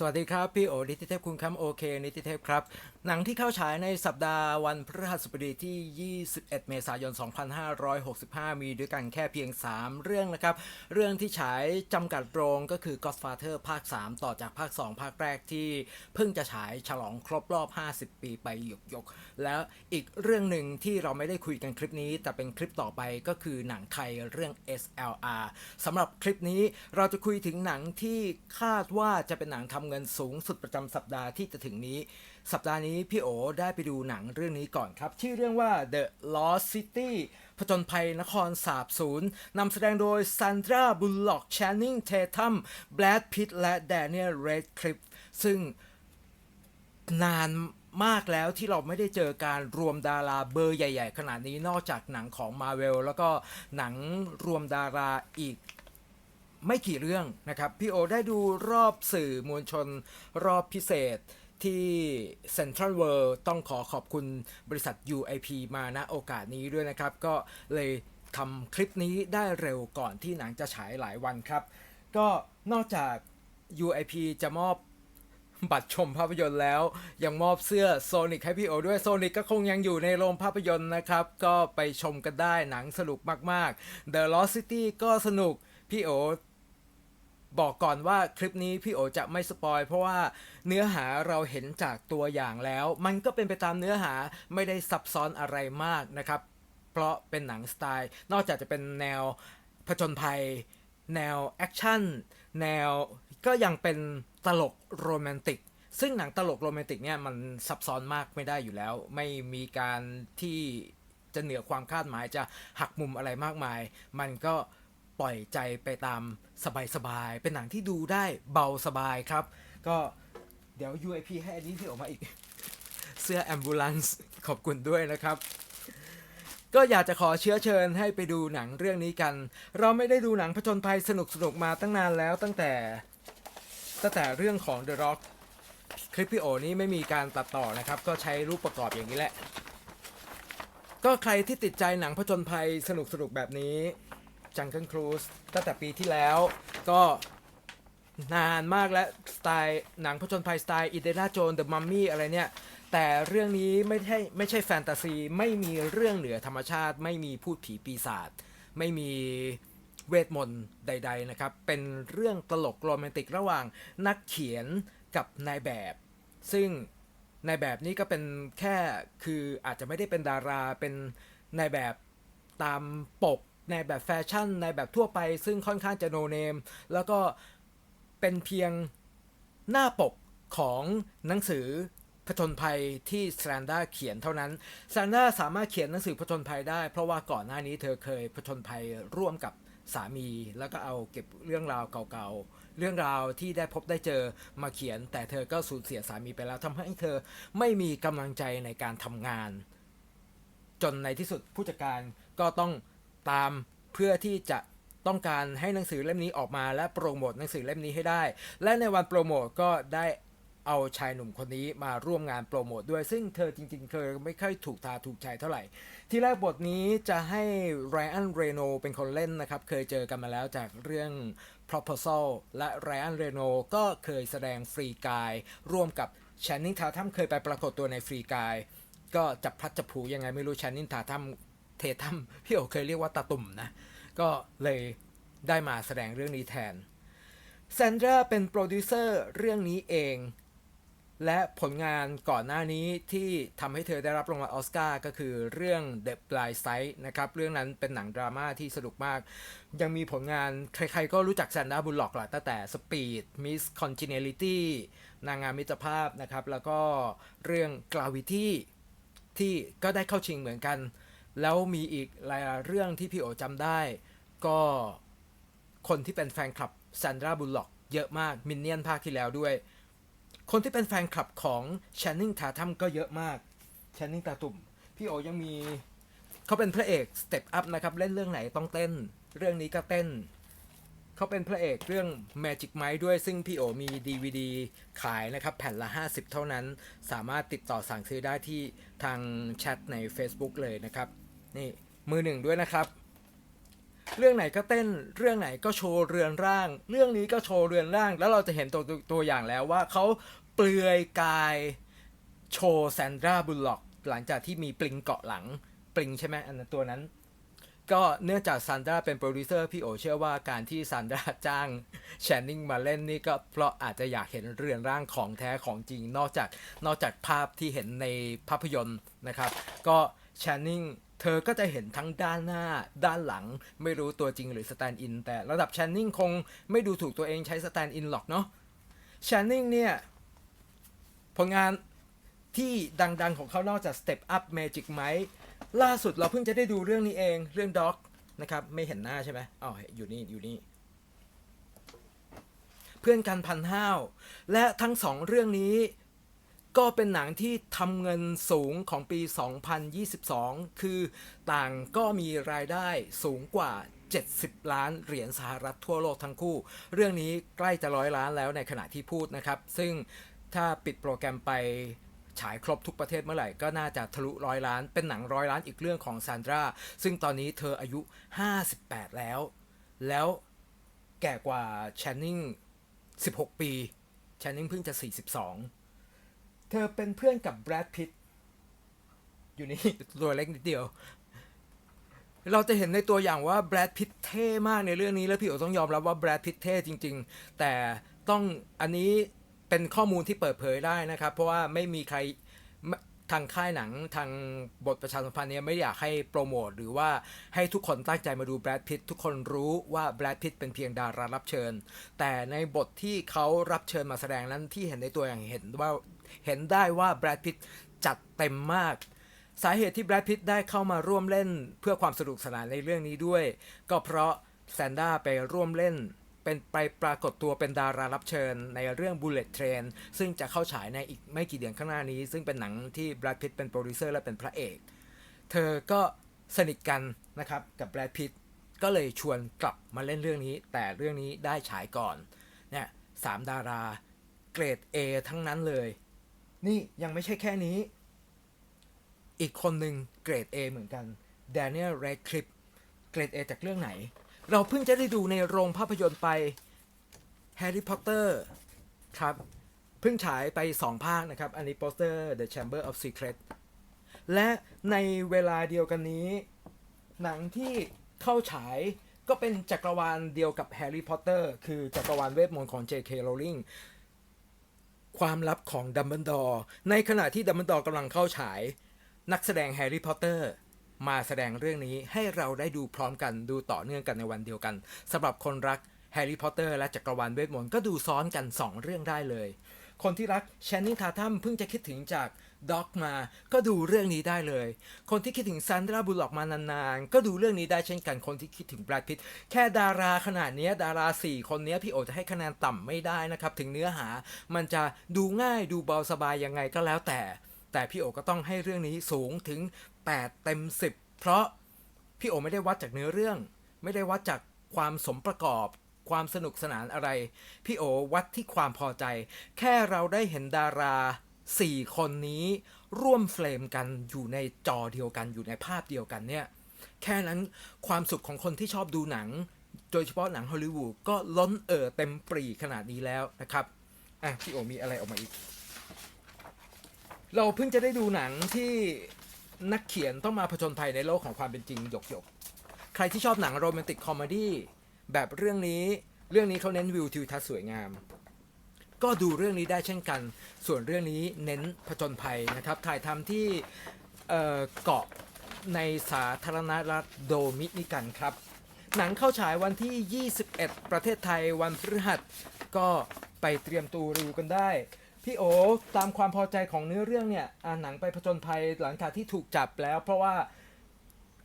สวัสดีครับ พี่โอนิติเทพคุณคำโอเคนิติเทพครับ หนังที่เข้าฉายในสัปดาห์วันพฤหัสบดีที่ 21 เมษายน 2565 มีด้วยกันแค่เพียง 3 เรื่องนะครับ เรื่องที่ฉายจำกัดโรงก็คือ Godfather ภาค 3 ต่อจากภาค 2 ภาคแรกที่เพิ่งจะฉายฉลองครบรอบ 50 ปีไปหยกยกแล้วอีกเรื่องหนึ่งที่เราไม่ได้คุยกันคลิปนี้ แต่เป็นคลิปต่อไปก็คือหนังไทยเรื่อง SLR สำหรับคลิปนี้เราจะคุยถึงหนังที่คาดว่าจะเป็นหนังทำเงินสูงสุดประจำสัปดาห์ที่จะถึงนี้ สัปดาห์นี้พี่โอได้ไปดูหนังเรื่องนี้ก่อนครับ ชื่อเรื่องว่า The Lost City ผจญภัยนครสาบสูญนำแสดงโดยซันดราบุลล็อก c ชนนิงเททัมแบรดพิตและแดเนียลเรดคลิฟซึ่งนานมากแล้วที่เราไม่ได้เจอการรวมดาราเบอร์ใหญ่ ๆ ขนาดนี้นอกจากหนังของมาเวลแล้วก็หนังรวมดาราอีก ไม่กี่เรื่องนะครับพี่โอได้ดูรอบสื่อมวลชนรอบพิเศษที่ Central World ต้องขอขอบคุณบริษัท UIP มาณโอกาสนี้ด้วยนะครับ ก็เลยทำคลิปนี้ได้เร็วก่อนที่หนังจะฉายหลายวันครับ ก็นอกจาก UIP จะมอบบัตรชมภาพยนตร์แล้ว ยังมอบเสื้อโซนิ c ให้พี่โอด้วยโซนิ c ก็คงยังอยู่ในโรงภาพยนตร์นะครับ ก็ไปชมกันได้หนังสนุกมาก ๆ The Lost City ก็สนุก พี่โอ บอกก่อนว่าคลิปนี้พี่โอจะไม่สปอยเพราะว่าเนื้อหาเราเห็นจากตัวอย่างแล้ว มันก็เป็นไปตามเนื้อหาไม่ได้ซับซ้อนอะไรมากนะครับ เพราะเป็นหนังสไตล์ นอกจากจะเป็นแนวผจญภัย แนวแอคชั่นแนวก็ยังเป็นตลกโรแมนติกซึ่งหนังตลกโรแมนติกเนี่ยมันซับซ้อนมากไม่ได้อยู่แล้ว ไม่มีการที่จะเหนือความคาดหมายจะหักมุมอะไรมากมาย มันก็ ปล่อยใจไปตามสบายๆ เป็นหนังที่ดูได้เบาสบายครับ ก็เดี๋ยว UIP ให้อันนี้ที่ออกมาอีก เสื้อ ambulance ขอบคุณด้วยนะครับ ก็อยากจะขอเชื้อเชิญให้ไปดูหนังเรื่องนี้กัน เราไม่ได้ดูหนังผจญภัยสนุกๆมาตั้งนานแล้วตั้งแต่ ตั้งแต่เรื่องของ The Rock คลิปพี่โอนี้ไม่มีการตัดต่อนะครับ ก็ใช้รูปประกอบอย่างนี้แหละ ก็ใครที่ติดใจหนังผจญภัยสนุกๆแบบนี้ Jungle Cruise ตั้งแต่ปีที่แล้วก็นานมากแล้วสไตล์หนังผจญภัยสไตล์อิเด n าโจนเดอะมัมมี่อะไรเนี่ย แต่เรื่องนี้ไม่ใช่ไม่ใช่แฟนตาซี ไม่มีเรื่องเหนือธรรมชาติ ไม่มีพูดผีปีศาจไม่มีเวทมนต์ใด ๆ นะครับ เป็นเรื่องตลกโรแมนติกระหว่างนักเขียนกับนายแบบ ซึ่งนายแบบนี้ก็เป็นแค่คืออาจจะไม่ได้เป็นดาราเป็นนายแบบตามปก ในแบบแฟชั่น ในแบบทั่วไปซึ่งค่อนข้างจะโนเนม แล้วก็เป็นเพียงหน้าปกของหนังสือผจญภัยที่แซนด้าเขียนเท่านั้นแซนด้าสามารถเขียนหนังสือผจญภัยได้ เพราะว่าก่อนหน้านี้เธอเคยผจญภัยร่วมกับสามี แล้วก็เอาเก็บเรื่องราวเก่าๆ เรื่องราวที่ได้พบได้เจอมาเขียน แต่เธอก็สูญเสียสามีไปแล้วทำให้เธอไม่มีกำลังใจในการทำงาน จนในที่สุดผู้จัดการก็ต้อง ตามเพื่อที่จะต้องการให้หนังสือเล่มนี้ออกมาและโปรโมทหนังสือเล่มนี้ให้ได้ และในวันโปรโมทก็ได้เอาชายหนุ่มคนนี้มาร่วมงานโปรโมทด้วย ซึ่งเธอจริงๆเคยไม่ค่อยถูกตาถูกใจเท่าไหร่ ที่แรกบทนี้จะให้ไรอันเรโนเป็นคนเล่นนะครับ เคยเจอกันมาแล้วจากเรื่อง Proposal และไรอันเรโนก็เคยแสดงฟรีกาย ร่วมกับแชนนิงทาทัมเคยไปปรากฏตัวในฟรีกาย ก็จับพลัดจับผูยังไงไม่รู้แชนนิงทาทัม เททัมพี่โอเคยเรียกว่าตาตุ่มนะ ก็เลยได้มาแสดงเรื่องนี้แทนแซนดราเป็นโปรดิวเซอร์เรื่องนี้เอง และผลงานก่อนหน้านี้ที่ทำให้เธอได้รับรางวัลออสการ์ก็คือเรื่อง The Blind Side นะครับเรื่องนั้นเป็นหนังดราม่าที่สนุกมาก ยังมีผลงานใครๆก็รู้จักแซนดราบุลล็อกหละตั้งแต่ Speed Miss Congeniality นางงามมิตรภาพนะครับ แล้วก็เรื่อง Gravity ที่ก็ได้เข้าชิงเหมือนกัน แล้วมีอีกหลายเรื่องที่พี่โอจำได้ ก็คนที่เป็นแฟนคลับแซนดราบุลล็อกเยอะมากมินเนี่ยนภาคที่แล้วด้วย คนที่เป็นแฟนคลับของแชนนิงทาทัมก็เยอะมากแชนนิงตาตุ่ม พี่โอยังมีเขาเป็นพระเอกสเต็ปอัพนะครับ เล่นเรื่องไหนต้องเต้น เรื่องนี้ก็เต้น เขาเป็นพระเอกเรื่อง Magic Mike ด้วย ซึ่งพี่โอมี DVD ขายนะครับ แผ่นละ 50 เท่านั้น สามารถติดต่อสั่งซื้อได้ที่ทางแชทใน Facebook เลยนะครับ นี่มือหนึ่งด้วยนะครับ เรื่องไหนก็เต้นเรื่องไหนก็โชว์เรือนร่าง เรื่องนี้ก็โชว์เรือนร่าง แล้วเราจะเห็นตัวตัวตวอย่างแล้วว่าเขาเปลือยกายโชว์แซนดราบุลล็อก หลังจากที่มีปลิงเกาะหลังปลิงใช่ไหมอันนั้นตัวนั้น ก็เนื่องจากซันดราเป็นโปรดิวเซอร์พี่โอเชื่อว่าการที่ซันดราจ้างแชนนิงมาเล่นนี่ก็เพราะอาจจะอยากเห็นเรือนร่างของแท้ของจริงนอกจากนอกจากภาพที่เห็นในภาพยนตร์นะครับ ก็แชนนิง เธอก็จะเห็นทั้งด้านหน้า ด้านหลัง ไม่รู้ตัวจริงหรือสแตนด์อิน แต่ระดับแชนนิงคงไม่ดูถูกตัวเองใช้สแตนด์อินหรอกเนาะแชนนิงเนี่ย ผลงานที่ดังๆของเขานอกจาก Step Up Magic ไหมล่าสุดเราเพิ่งจะได้ดูเรื่องนี้เองเรื่องด็อกนะครับ ไม่เห็นหน้าใช่ไหมอ๋ออยู่นี่อยู่นี่ เพื่อนกันพันห้าว และทั้งสองเรื่องนี้ ก็เป็นหนังที่ทำเงินสูงของปี 2022 คือต่างก็มีรายได้สูงกว่า 70 ล้านเหรียญสหรัฐทั่วโลกทั้งคู่ เรื่องนี้ใกล้จะร้อยล้านแล้วในขณะที่พูดนะครับ ซึ่งถ้าปิดโปรแกรมไปฉายครบทุกประเทศเมื่อไหร่ก็น่าจะทะลุร้อยล้าน เป็นหนังร้อยล้านอีกเรื่องของซานดรา ซึ่งตอนนี้เธออายุ 58 แล้ว แล้วแก่กว่าแชนนิง16 ปีแชนนิงเพิ่งจะ 42 เธอเป็นเพื่อนกับแบรดพิตอยู่นี่ตัวเล็กนิดเดียว เราจะเห็นในตัวอย่างว่าแบรดพิตเท่มากในเรื่องนี้ แล้วพี่โอต้องยอมรับว่าแบรดพิตเท่จริง ๆ แต่ต้องอันนี้เป็นข้อมูลที่เปิดเผยได้นะครับ เพราะว่าไม่มีใครทางค่ายหนังทางบทประชาสัมพันธ์เนี่ยไม่อยากให้โปรโมทหรือว่าให้ทุกคนตั้งใจมาดูแบรดพิตทุกคนรู้ว่าแบรดพิตเป็นเพียงดารารับเชิญ แต่ในบทที่เขารับเชิญมาแสดงนั้นที่เห็นในตัวอย่างเห็นว่า เห็นได้ว่าแบรดพิตจัดเต็มมาก สาเหตุที่แบรดพิตได้เข้ามาร่วมเล่น เพื่อความสนุกสนานในเรื่องนี้ด้วย ก็เพราะแซนด้าไปร่วมเล่น เป็นไปปรากฏตัวเป็นดารารับเชิญในเรื่อง Bullet Train ซึ่งจะเข้าฉายในอีกไม่กี่เดือนข้างหน้านี้ ซึ่งเป็นหนังที่แบรดพิตเป็นโปรดิวเซอร์และเป็นพระเอก เธอก็สนิทกันนะครับกับแบรดพิตก็เลยชวนกลับมาเล่นเรื่องนี้ แต่เรื่องนี้ได้ฉายก่อนเนี่ยสามดาราเกรด A ทั้งนั้นเลย นี่ยังไม่ใช่แค่นี้ อีกคนหนึ่งเกรด A เหมือนกัน Daniel Radcliffe เกรด A จากเรื่องไหน เราเพิ่งจะได้ดูในโรงภาพยนตร์ไป Harry Potter ครับ เพิ่งฉายไป 2 ภาคนะครับ อันนี้โปสเตอร์ The Chamber of Secrets และในเวลาเดียวกันนี้ หนังที่เข้าฉายก็เป็นจักรวาลเดียวกับ Harry Potter คือจักรวาลเวทมนต์ของ J.K. Rowling ความลับของดัมเบิลดอร์ในขณะที่ดัมเบิลดอร์กำลังเข้าฉาย นักแสดงแฮร์รี่พอตเตอร์มาแสดงเรื่องนี้ให้เราได้ดูพร้อมกันดูต่อเนื่องกันในวันเดียวกันสำหรับคนรักแฮร์รี่พอตเตอร์และจักรวาลเวทมนต์ก็ดูซ้อนกัน 2 เรื่องได้เลย คนที่รักแชนนิงทาทัมเพิ่งจะคิดถึงจาก ด็อกมา ก็ดูเรื่องนี้ได้เลย คนที่คิดถึงซันดราบุลล็อกมานานๆ ก็ดูเรื่องนี้ได้เช่นกันคนที่คิดถึงแบรดพิตแค่ดาราขนาดนี้ดารา 4 คนนี้พี่โอจะให้คะแนนต่ำไม่ได้นะครับ ถึงเนื้อหามันจะดูง่ายดูเบาสบายยังไงก็แล้วแต่ แต่พี่โอก็ต้องให้เรื่องนี้สูงถึง 8 เต็ม 10 เพราะพี่โอไม่ได้วัดจากเนื้อเรื่อง ไม่ได้วัดจากความสมประกอบความสนุกสนานอะไร พี่โอวัดที่ความพอใจ แค่เราได้เห็นดารา 4 คนนี้ร่วมเฟรมกันอยู่ในจอเดียวกันอยู่ในภาพเดียวกันเนี่ย แค่นั้นความสุขของคนที่ชอบดูหนัง โดยเฉพาะหนังฮอลลีวูดก็ล้นเอ่อเต็มปรีขนาดนี้แล้วนะครับ อะ พี่โอมีอะไรออกมาอีก เราเพิ่งจะได้ดูหนังที่นักเขียนต้องมาผจญภัยในโลกของความเป็นจริงหยกหยกใครที่ชอบหนังโรแมนติกคอมเมดี้แบบเรื่องนี้เรื่องนี้เขาเน้นวิวทิวทัศน์สวยงาม ก็ดูเรื่องนี้ได้เช่นกัน ส่วนเรื่องนี้เน้นผจญภัยนะครับ ถ่ายทำที่เกาะในสาธารณรัฐโดมินิกันครับ หนังเข้าฉายวันที่ 21 ประเทศไทยวันพฤหัส ก็ไปเตรียมตัวดูกันได้ พี่โอตามความพอใจของเนื้อเรื่องเนี่ยหนังไปผจญภัยหลังจากที่ถูกจับแล้ว เพราะว่า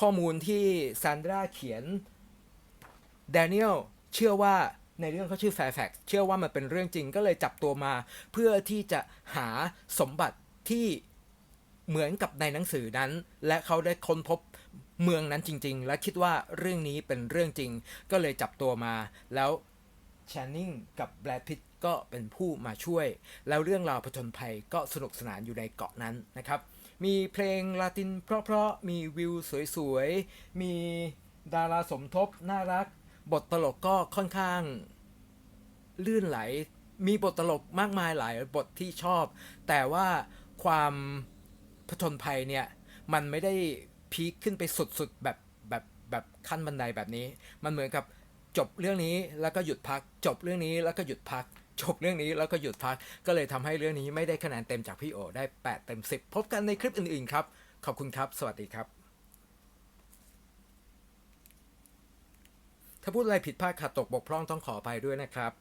ข้อมูลที่ซานดราเขียนแดเนียลเชื่อว่า ในเรื่องเขาชื่อแฟร์แฟกเชื่อว่ามันเป็นเรื่องจริงก็เลยจับตัวมา เพื่อที่จะหาสมบัติที่เหมือนกับในหนังสือนั้น และเขาได้ค้นพบเมืองนั้นจริง ๆ และคิดว่าเรื่องนี้เป็นเรื่องจริง ก็เลยจับตัวมา แล้วแชนนิงกับแบรดพิตก็เป็นผู้มาช่วย แล้วเรื่องราวผจญภัยก็สนุกสนานอยู่ในเกาะนั้นนะครับ มีเพลงลาตินเพราะๆมีวิวสวยๆ มีดาราสมทบน่ารัก บทตลกก็ค่อนข้างลื่นไหล มีบทตลกมากมายหลายบทที่ชอบ แต่ว่าความผจญภัยเนี่ย มันไม่ได้พีคขึ้นไปสุดๆแบบแบบแบบขั้นบันไดแบบนี้ มันเหมือนกับจบเรื่องนี้แล้วก็หยุดพัก จบเรื่องนี้แล้วก็หยุดพัก จบเรื่องนี้แล้วก็หยุดพัก ก็เลยทำให้เรื่องนี้ไม่ได้คะแนนเต็มจากพี่โอ ได้ 8 เต็ม 10 พบกันในคลิปอื่นๆครับ ขอบคุณครับ สวัสดีครับ ถ้าพูดอะไรผิดพลาดขาดตกบกพร่องต้องขออภัยด้วยนะครับ